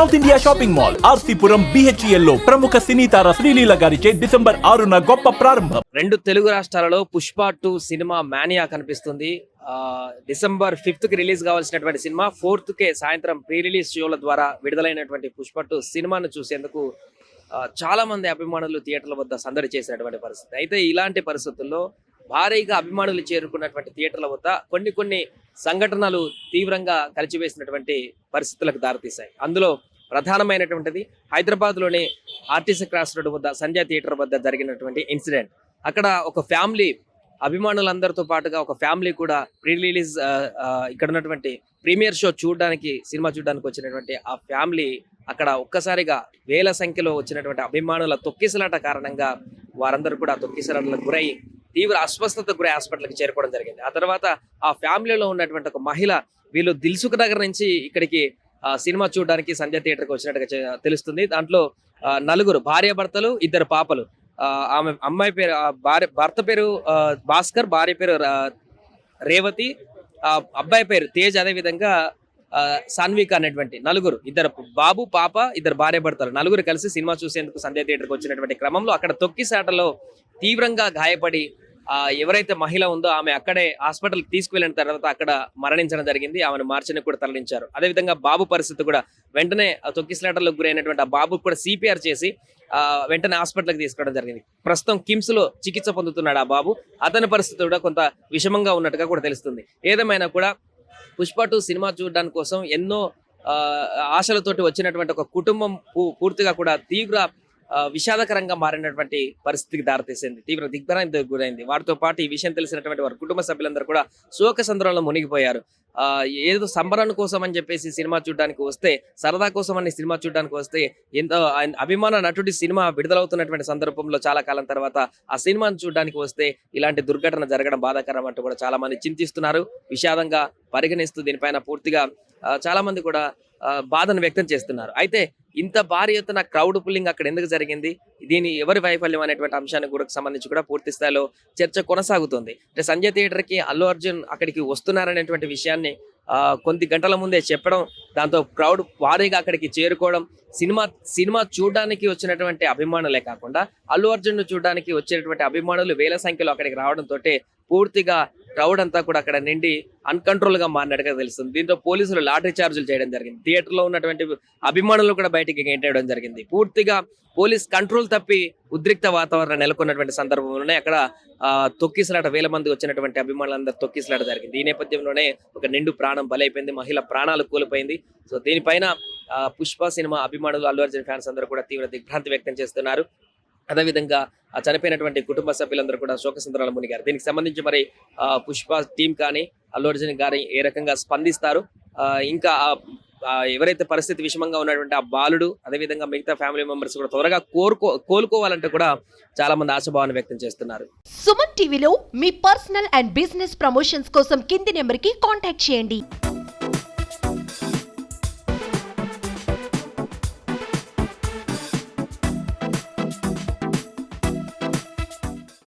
South India shopping mall RC Puram బిహెచ్ఎల్లో ప్రముఖ సినీ తార శ్రీలీల గారిచే డిసెంబర్ ఆరున గొప్ప ప్రారంభం. రెండు తెలుగు రాష్ట్రాలలో పుష్ప టూ సినిమా మానియా కనిపిస్తుంది. ఆ, డిసెంబర్ ఫిఫ్త్కి రిలీజ్ కావాల్సినటువంటి సినిమా ఫోర్త్ కే సాయంత్రం ప్రీ రిలీజ్ షోల ద్వారా విడుదలైనటువంటి పుష్ప టూ సినిమాను చూసేందుకు చాలా మంది అభిమానులు థియేటర్ల వద్ద సందడి చేసినటువంటి పరిస్థితి. అయితే ఇలాంటి పరిస్థితుల్లో భారీగా అభిమానులు చేరుకున్నటువంటి థియేటర్ల వద్ద కొన్ని కొన్ని సంఘటనలు తీవ్రంగా కలిచివేసినటువంటి పరిస్థితులకు దారితీశాయి. అందులో ప్రధానమైనటువంటిది హైదరాబాద్లోని ఆర్టీసీ క్రాస్ రోడ్ వద్ద సంధ్యా థియేటర్ వద్ద జరిగినటువంటి ఇన్సిడెంట్. అక్కడ ఒక ఫ్యామిలీ అభిమానులందరితో పాటుగా ఒక ఫ్యామిలీ కూడా ప్రీ రిలీజ్ ఇక్కడ ఉన్నటువంటి ప్రీమియర్ షో చూడడానికి సినిమా చూడడానికి వచ్చినటువంటి ఆ ఫ్యామిలీ అక్కడ ఒక్కసారిగా వేల సంఖ్యలో వచ్చినటువంటి అభిమానుల తొక్కిసలాట కారణంగా వారందరూ కూడా తొక్కిసలాటలకు గురై తీవ్ర అస్వస్థతకు గురై హాస్పిటల్కి చేరుకోవడం జరిగింది. ఆ తర్వాత ఆ ఫ్యామిలీలో ఉన్నటువంటి ఒక మహిళ వీళ్ళు దిల్సుఖ్ నగర్ నుంచి ఇక్కడికి సినిమా చూడడానికి సంజయ్ థియేటర్కి వచ్చినట్టుగా తెలుస్తుంది. దాంట్లో ఆ, నలుగురు భార్య భర్తలు ఇద్దరు పాపలు. ఆ, ఆమె అమ్మాయి పేరు ఆ, భార్య భర్త పేరు భాస్కర్ భార్య పేరు రా- రేవతి అబ్బాయి పేరు తేజ్ అదే విధంగా ఆ, సాన్విక అనేటువంటి నలుగురు. ఇద్దరు బాబు పాప ఇద్దరు భార్య భర్తలు. నలుగురు కలిసి సినిమా చూసేందుకు సంధ్య థియేటర్కి వచ్చినటువంటి క్రమంలో అక్కడ తొక్కిసాటలో తీవ్రంగా గాయపడి ఎవరైతే మహిళ ఉందో ఆమె అక్కడే హాస్పిటల్ తీసుకువెళ్ళిన తర్వాత అక్కడ మరణించడం జరిగింది. ఆమెను మార్చిని కూడా తరలించారు. అదేవిధంగా బాబు పరిస్థితి కూడా వెంటనే ఆ తొక్కిసలాటలకు గురైనటువంటి ఆ బాబుకు కూడా సిపిఆర్ చేసి ఆ, వెంటనే హాస్పిటల్కి తీసుకోవడం జరిగింది. ప్రస్తుతం కిమ్స్లో చికిత్స పొందుతున్నాడు ఆ బాబు. అతని పరిస్థితి కూడా కొంత విషమంగా ఉన్నట్టుగా కూడా తెలుస్తుంది. ఏదేమైనా కూడా పుష్ప టూ సినిమా చూడడానికి కోసం ఎన్నో ఆ, ఆశలతోటి వచ్చినటువంటి ఒక కుటుంబం పూర్తిగా కూడా తీవ్ర విషాదకరంగా మారినటువంటి పరిస్థితికి దారితీసింది. తీవ్ర దిగ్భ్రాంతికి గురైంది. వారితో పాటు ఈ విషయం తెలిసినటువంటి వారి కుటుంబ సభ్యులందరూ కూడా శోక సంద్రంలో మునిగిపోయారు. ఏదో సంబరం కోసం అని చెప్పేసి సినిమా చూడడానికి వస్తే సరదా కోసం అని సినిమా చూడడానికి వస్తే ఎంతో ఆయన అభిమాన నటుడి సినిమా విడుదలవుతున్నటువంటి సందర్భంలో చాలా కాలం తర్వాత ఆ సినిమాను చూడడానికి వస్తే ఇలాంటి దుర్ఘటన జరగడం బాధాకరం అంటూ కూడా చాలా మంది చింతిస్తున్నారు. విషాదంగా పరిగణిస్తూ దీనిపైన పూర్తిగా చాలా మంది కూడా బాధను వ్యక్తం చేస్తున్నారు. అయితే ఇంత భారీ ఎత్తున క్రౌడ్ పుల్లింగ్ అక్కడ ఎందుకు జరిగింది? దీని ఎవరి వైఫల్యం అనేటువంటి అంశానికి కూడా సంబంధించి కూడా పూర్తి స్థాయిలో చర్చ కొనసాగుతుంది. అంటే సంజయ్ థియేటర్కి అల్లు అర్జున్ అక్కడికి వస్తున్నారనేటువంటి విషయాన్ని కొద్ది గంటల ముందే చెప్పడం దాంతో క్రౌడ్ భారీగా అక్కడికి చేరుకోవడం సినిమా సినిమా చూడడానికి వచ్చినటువంటి అభిమానులే కాకుండా అల్లు అర్జున్ను చూడడానికి వచ్చేటువంటి అభిమానులు వేల సంఖ్యలో అక్కడికి రావడంతో పూర్తిగా క్రౌడ్ అంతా కూడా అక్కడ నిండి అన్కంట్రోల్గా మారినట్టుగా తెలుస్తుంది. దీంతో పోలీసులు లాటరీ చార్జీలు చేయడం జరిగింది. థియేటర్లో ఉన్నటువంటి అభిమానులు కూడా బయటికి గెంటేయడం జరిగింది. పూర్తిగా పోలీస్ కంట్రోల్ తప్పి ఉద్రిక్త వాతావరణం నెలకొన్నటువంటి సందర్భంలోనే అక్కడ తొక్కిసలాట వేల మంది వచ్చినటువంటి అభిమానులందరూ తొక్కిసలాట జరిగింది. ఈ నేపథ్యంలోనే ఒక నిండు ప్రాణం బలైపోయింది. మహిళ ప్రాణాలు కోల్పోయింది. సో దీనిపైన పుష్ప సినిమా అభిమానులు అల్లు అర్జున్ ఫ్యాన్స్ అందరూ కూడా తీవ్ర దిగ్భ్రాంతి వ్యక్తం చేస్తున్నారు. అదేవిధంగా ఆ చనిపోయినటువంటి కుటుంబ సభ్యులందరూ కూడా శోక సంద్రాలు మునిగారు. దీనికి సంబంధించి మరి పుష్ప టీం కానీ అల్లు అర్జున్ గారి ఏ రకంగా స్పందిస్తారు? ఇంకా ఎవరైతే పరిస్థితి విషమంగా ఉన్నటువంటి ఆ బాలుడు అదేవిధంగా మిగతా ఫ్యామిలీ మెంబర్స్ కూడా త్వరగా కోరుకో కోలుకోవాలంటే కూడా చాలా మంది ఆశాభావాన్ని వ్యక్తం చేస్తున్నారు. సుమన్ టీవీలో మీ పర్సనల్ అండ్ బిజినెస్ ప్రమోషన్స్ కోసం కింది నెంబర్కి కాంటాక్ట్ చేయండి.